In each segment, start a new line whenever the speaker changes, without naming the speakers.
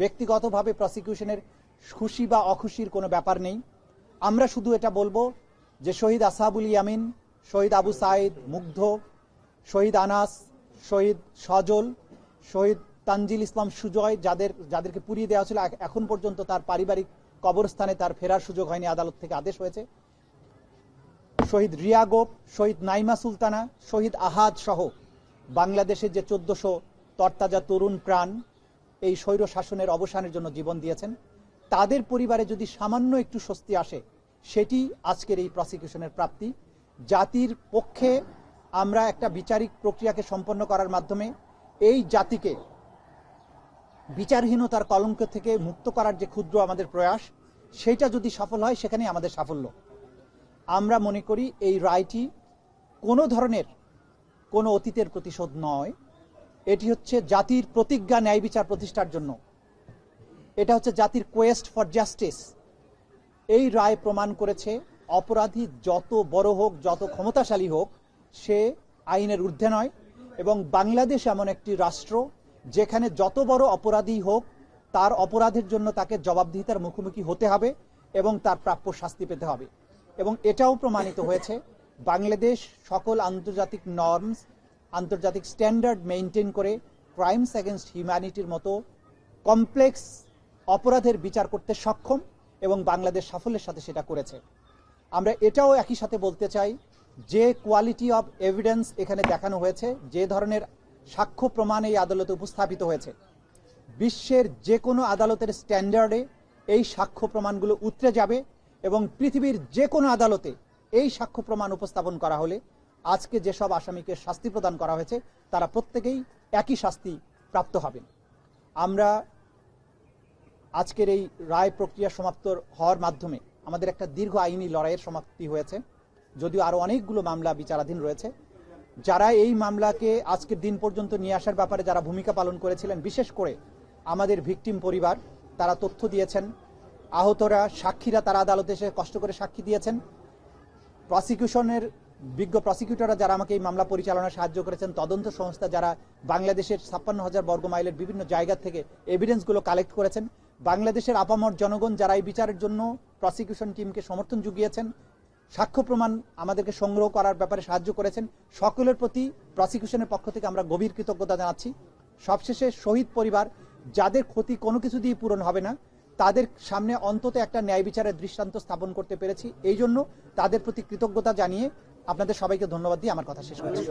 ব্যক্তিগতভাবে প্রসিকিউশনের খুশি বা অখুশির কোনো ব্যাপার নেই। আমরা শুধু এটা বলব যে শহীদ আসাবুল ইয়ামিন, শহীদ আবু সাইদ মুগ্ধ, শহীদ আনাস, শহীদ সজল, শহীদ তানজিল ইসলাম সুজয় যাদের, যাদেরকে পুড়িয়ে দেওয়া ছিল এখন পর্যন্ত তার পারিবারিক কবরস্থানে তার ফেরার সুযোগ হয়নি, আদালত থেকে আদেশ হয়েছে। শহীদ রিয়া গোপ, শহীদ নাইমা সুলতানা, শহীদ আহাদ সহ বাংলাদেশের যে চোদ্দশো তরতাজা তরুণ প্রাণ এই স্বৈর শাসনের অবসানের জন্য জীবন দিয়েছেন। তাদের পরিবারে যদি সামান্য একটু স্বস্তি আসে, সেটি আজকের এই প্রসিকিউশনের প্রাপ্তি। জাতির পক্ষে আমরা একটা বিচারিক প্রক্রিয়াকে সম্পন্ন করার মাধ্যমে এই জাতিকে বিচারহীনতার কলঙ্ক থেকে মুক্ত করার যে ক্ষুদ্র আমাদের প্রয়াস, সেটা যদি সফল হয় সেখানে আমাদের সাফল্য। আমরা মনে করি এই রায়টি কোনো ধরনের কোনো অতীতের প্রতিশোধ নয়। এটি হচ্ছে জাতির প্রতিজ্ঞা ন্যায় বিচার প্রতিষ্ঠার জন্য। এটা হচ্ছে জাতির কোয়েস্ট ফর জাস্টিস এই রায় প্রমাণ করেছে অপরাধী যত বড় হোক, যত ক্ষমতাশালী হোক, সে আইনের ঊর্ধ্বে নয় এবং বাংলাদেশ এমন একটি রাষ্ট্র যেখানে যত বড় অপরাধী হোক, তার অপরাধের জন্য তাকে জবাবদিহিতার মুখোমুখি হতে হবে এবং তার প্রাপ্য শাস্তি পেতে হবে। এবং এটাও প্রমাণিত হয়েছে, বাংলাদেশ সকল আন্তর্জাতিক নর্মস আন্তর্জাতিক স্ট্যান্ডার্ড মেনটেন করে ক্রাইমস অ্যাগেনস্ট হিউম্যানিটির মতো কমপ্লেক্স অপরাধের বিচার করতে সক্ষম এবং বাংলাদেশ সাফল্যের সাথে সেটা করেছে। আমরা এটাও একই সাথে বলতে চাই, যে কোয়ালিটি অব এভিডেন্স এখানে দেখানো হয়েছে, যে ধরনের সাক্ষ্য প্রমাণ এই আদালতে উপস্থাপিত হয়েছে, বিশ্বের যে কোনো আদালতের স্ট্যান্ডার্ডে এই সাক্ষ্য প্রমাণগুলো উতরে যাবে এবং পৃথিবীর যে কোনো আদালতে এই সাক্ষ্য প্রমাণ উপস্থাপন করা হলে আজকে যেসব আসামিকে শাস্তি প্রদান করা হয়েছে, তারা প্রত্যেকেই একই শাস্তি প্রাপ্ত হবেন। আমরা আজকের এই রায় প্রক্রিয়া সমাপ্ত হওয়ার মাধ্যমে আমাদের একটা দীর্ঘ আইনি লড়াইয়ের সমাপ্তি হয়েছে, যদিও আরও অনেকগুলো মামলা বিচারাধীন রয়েছে। যারা এই মামলাকে আজকের দিন পর্যন্ত নিয়ে আসার ব্যাপারে যারা ভূমিকা পালন করেছিলেন, বিশেষ করে আমাদের ভিকটিম পরিবার, তারা তথ্য দিয়েছেন। আহতরা সাক্ষীরা তারা আদালতে এসে কষ্ট করে সাক্ষী দিয়েছেন। প্রসিকিউশনের বিজ্ঞ প্রসিকিউটররা যারা আমাকে এই মামলা পরিচালনায় সাহায্য করেছেন, তদন্ত সংস্থা যারা বাংলাদেশের ছাপ্পান্ন হাজার বর্গ মাইলের বিভিন্ন জায়গা থেকে এভিডেন্সগুলো কালেক্ট করেছেন, বাংলাদেশের আপামর জনগণ যারা এই বিচারের জন্য প্রসিকিউশন টিমকে সমর্থন জুগিয়েছেন, সাক্ষ্য প্রমাণ আমাদেরকে সংগ্রহ করার ব্যাপারে সাহায্য করেছেন, সকলের প্রতি প্রসিকিউশনের পক্ষ থেকে আমরা গভীর কৃতজ্ঞতা জানাচ্ছি। সবশেষে শহীদ পরিবার, যাদের ক্ষতি কোনো কিছু দিয়ে পূরণ হবে না, তাদের সামনে অন্তত একটা ন্যায় বিচারের দৃষ্টান্ত স্থাপন করতে পেরেছি। এই জন্য তাদের প্রতি কৃতজ্ঞতা জানিয়ে আপনাদের সবাইকে ধন্যবাদ দিয়ে আমার কথা শেষ করছি।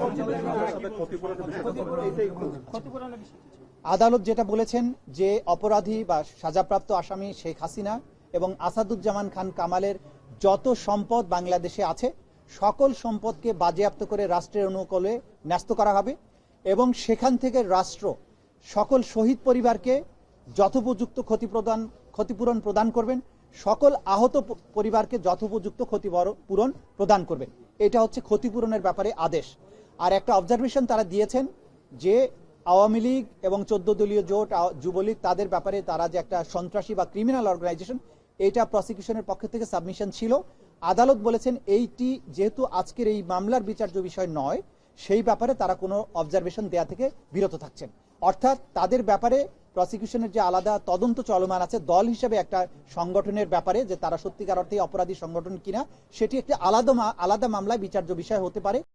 আদালত যেটা বলেছেন যে অপরাধী বা সাজাপ্রাপ্ত আসামি শেখ হাসিনা এবং আসাদুজ্জামান খান কামালের যত সম্পদ বাংলাদেশে আছে, সকল সম্পদকে বাজেয়াপ্ত করে রাষ্ট্রের অনুকূলে ন্যস্ত করা হবে এবং সেখান থেকে রাষ্ট্র সকল শহীদ পরিবারকে যথোপযুক্ত ক্ষতিপ্রদান ক্ষতিপূরণ প্রদান করবেন। সকল আহত পরিবারকে যথোপযুক্ত ক্ষতিপূরণ প্রদান করবেন এটা হচ্ছে ক্ষতিপূরণের ব্যাপারে আদেশ। আর একটা অবজারভেশন তারা দিয়েছেন যে আওয়ামী লীগ এবং চোদ্দ দলীয় জোট যুবলীগ, তাদের ব্যাপারে তারা যে একটা সন্ত্রাসী বা ক্রিমিনাল অর্গানাইজেশন এটা প্রসিকিউশনের পক্ষ থেকে সাবমিশন ছিল। আদালত বলেছেন এইটি যেহেতু আজকের এই মামলার বিচার্য বিষয় নয়, সেই ব্যাপারে তারা কোনো অবজারভেশন দেয়া থেকে বিরত থাকছেন। অর্থাৎ তাদের ব্যাপারে প্রসিকিউশনের যে আলাদা তদন্ত চলমান আছে, দল হিসেবে একটা সংগঠনের ব্যাপারে যে তারা সত্যিকার অর্থে অপরাধী সংগঠন কিনা, সেটি একটি আলাদা আলাদা মামলায় বিচার্য বিষয় হতে পারে।